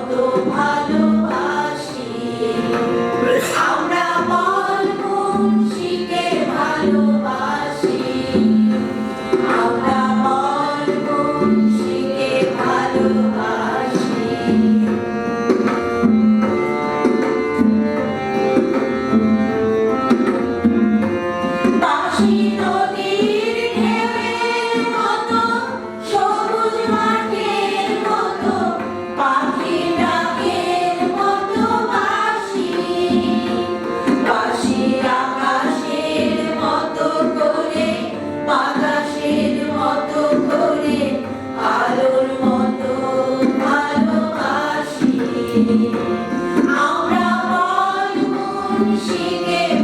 todo. singing.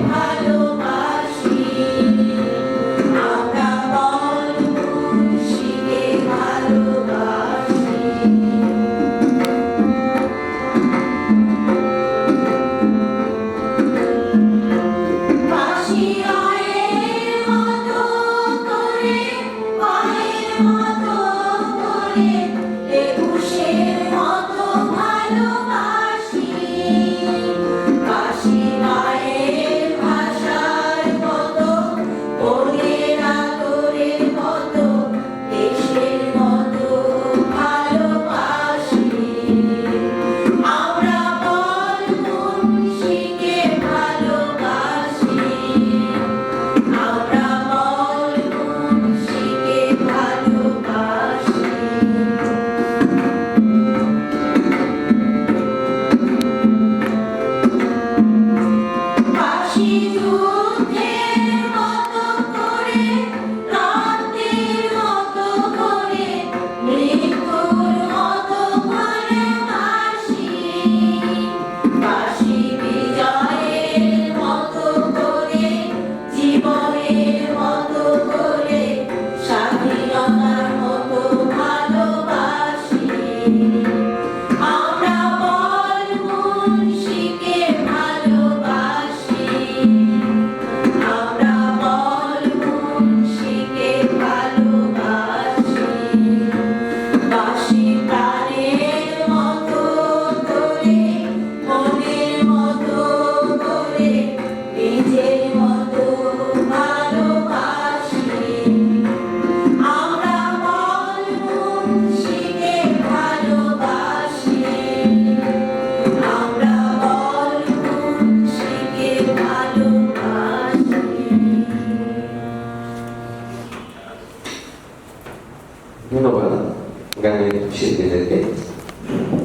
una bala, gané 7 de 10.